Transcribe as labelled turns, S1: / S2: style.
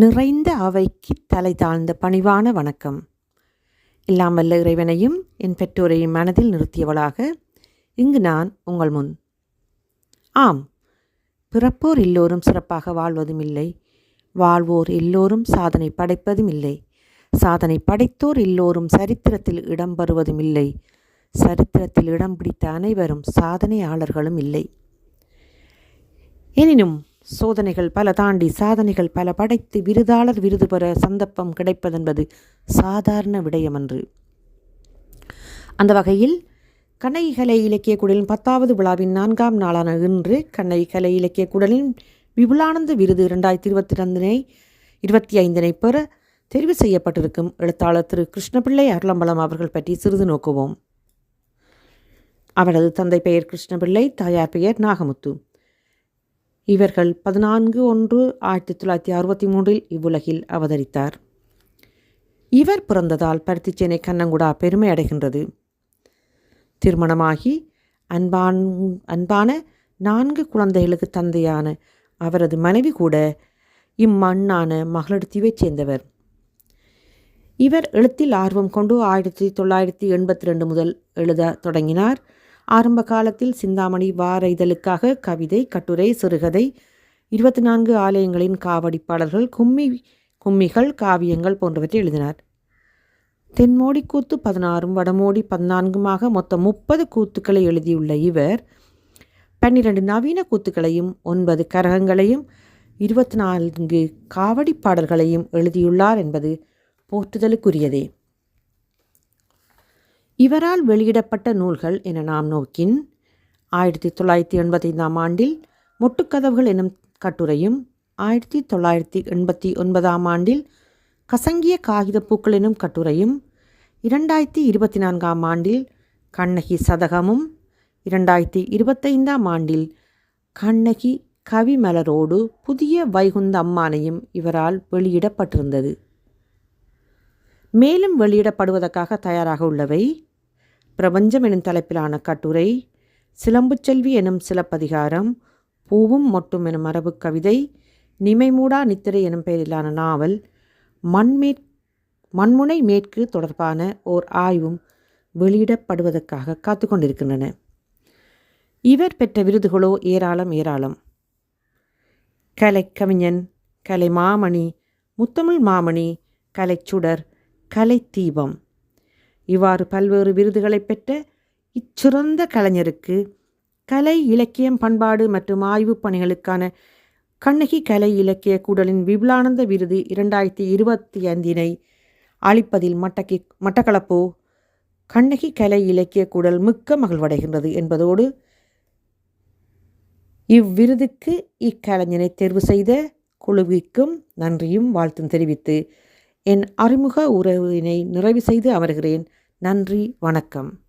S1: நிறைந்த அவைக்கு தலை தாழ்ந்த பணிவான வணக்கம். எல்லாம் வல்ல இறைவனையும் என் பெற்றோரையும் மனதில் நிறுத்தியவளாக இங்கு நான் உங்கள் முன். ஆம் பிறப்போர் எல்லோரும் சிறப்பாக வாழ்வதும் இல்லை. வாழ்வோர் எல்லோரும் சாதனை படைப்பதும் இல்லை. சாதனை படைத்தோர் எல்லோரும் சரித்திரத்தில் இடம்பெறுவதும் இல்லை. சரித்திரத்தில் இடம் பிடித்த அனைவரும் சாதனையாளர்களும் இல்லை. எனினும் சோதனைகள் பல தாண்டி சாதனைகள் பல படைத்து விருதாளர் விருது பெற சந்தர்ப்பம் கிடைப்பதென்பது சாதாரண விடயமன்று. அந்த வகையில் கண்ணகி கலை இலக்கிய குடலின் பத்தாவது விழாவின் நான்காம் நாளான இன்று கண்ணகி கலை இலக்கிய குடலின் விபுலானந்த விருது இரண்டாயிரத்தி இருபத்தி ரெண்டினை இருபத்தி ஐந்தினை பெற தெரிவு செய்யப்பட்டிருக்கும் எழுத்தாளர் திரு கிருஷ்ணபிள்ளை அருளம்பலம் அவர்கள் பற்றி சிறிது நோக்குவோம். அவரது தந்தை பெயர் கிருஷ்ணபிள்ளை தாயார் பெயர் நாகமுத்து. இவர்கள் பதினான்கு ஒன்று ஆயிரத்தி தொள்ளாயிரத்தி அறுபத்தி மூன்றில் இவ்வுலகில் அவதரித்தார். இவர் பிறந்ததால் பருத்திச்சேனை கண்ணங்குடா பெருமை அடைகின்றது. திருமணமாகி அன்பான் அன்பான நான்கு குழந்தைகளுக்கு தந்தையான அவரது மனைவி கூட இம்மண்ணான மகளிடத்தீவை சேர்ந்தவர். இவர் எழுத்தில் ஆர்வம் கொண்டு ஆயிரத்தி தொள்ளாயிரத்தி எண்பத்தி ரெண்டு முதல் எழுத தொடங்கினார். ஆரம்ப காலத்தில் சிந்தாமணி வார இதழுக்காக கவிதை கட்டுரை சிறுகதை இருபத்தி நான்கு ஆலயங்களின் காவடி பாடல்கள் கும்மி கும்மிகள் காவியங்கள் போன்றவற்றை எழுதினார். தென்மோடி கூத்து பதினாறும் வடமோடி பதினான்குமாக மொத்தம் முப்பது கூத்துக்களை எழுதியுள்ள இவர் பன்னிரண்டு நவீன கூத்துக்களையும் ஒன்பது கரகங்களையும் இருபத்தி நான்கு காவடி பாடல்களையும் எழுதியுள்ளார் என்பது போற்றுதலுக்குரியதே. இவரால் வெளியிடப்பட்ட நூல்கள் என நாம் நோக்கின் ஆயிரத்தி தொள்ளாயிரத்தி எண்பத்தைந்தாம் ஆண்டில் மொட்டுக்கதவுகள் எனும் கட்டுரையும் ஆயிரத்தி தொள்ளாயிரத்தி எண்பத்தி ஒன்பதாம் ஆண்டில் கசங்கிய காகித பூக்கள் எனும் கட்டுரையும் இரண்டாயிரத்தி இருபத்தி நான்காம் ஆண்டில் கண்ணகி சதகமும் இரண்டாயிரத்தி இருபத்தைந்தாம் ஆண்டில் கண்ணகி கவிமலரோடு புதிய வைகுந்த அம்மானையும் இவரால் வெளியிடப்பட்டிருந்தது. மேலும் வெளியிடப்படுவதற்காக தயாராக உள்ளவை பிரபஞ்சம் எனும் தலைப்பிலான கட்டுரை சிலம்புச்செல்வி எனும் சிலப்பதிகாரம் பூவும் மொட்டும் எனும் மரபு கவிதை நிமைமூடா நித்திரை எனும் பெயரிலான நாவல் மண்மேற் மண்முனை மேற்கு தொடர்பான ஓர் ஆய்வும் வெளியிடப்படுவதற்காக காத்து கொண்டிருக்கின்றன. இவர் பெற்ற விருதுகளோ ஏராளம் ஏராளம். கலை கவிஞன் கலை மாமணி முத்தமிழ் மாமணி கலைச்சுடர் கலை தீபம். இவ்வாறு பல்வேறு விருதுகளை பெற்ற இச்சிறந்த கலைஞருக்கு கலை இலக்கியம் பண்பாடு மற்றும் ஆய்வுப் பணிகளுக்கான கண்ணகி கலை இலக்கிய கூடலின் விபுலானந்த விருது இரண்டாயிரத்தி இருபத்தி ஐந்தினை அளிப்பதில் மட்டக்கி மட்டக்களப்போ கண்ணகி கலை இலக்கிய கூடல் மிக்க மகிழ்வடைகின்றது என்பதோடு இவ்விருதுக்கு இக்கலைஞனை தேர்வு செய்த குழுவிற்கும் நன்றியும் வாழ்த்தும் தெரிவித்து என் அறிமுக உறவினை நிறைவு செய்து அமர்கிறேன். நன்றி வணக்கம்.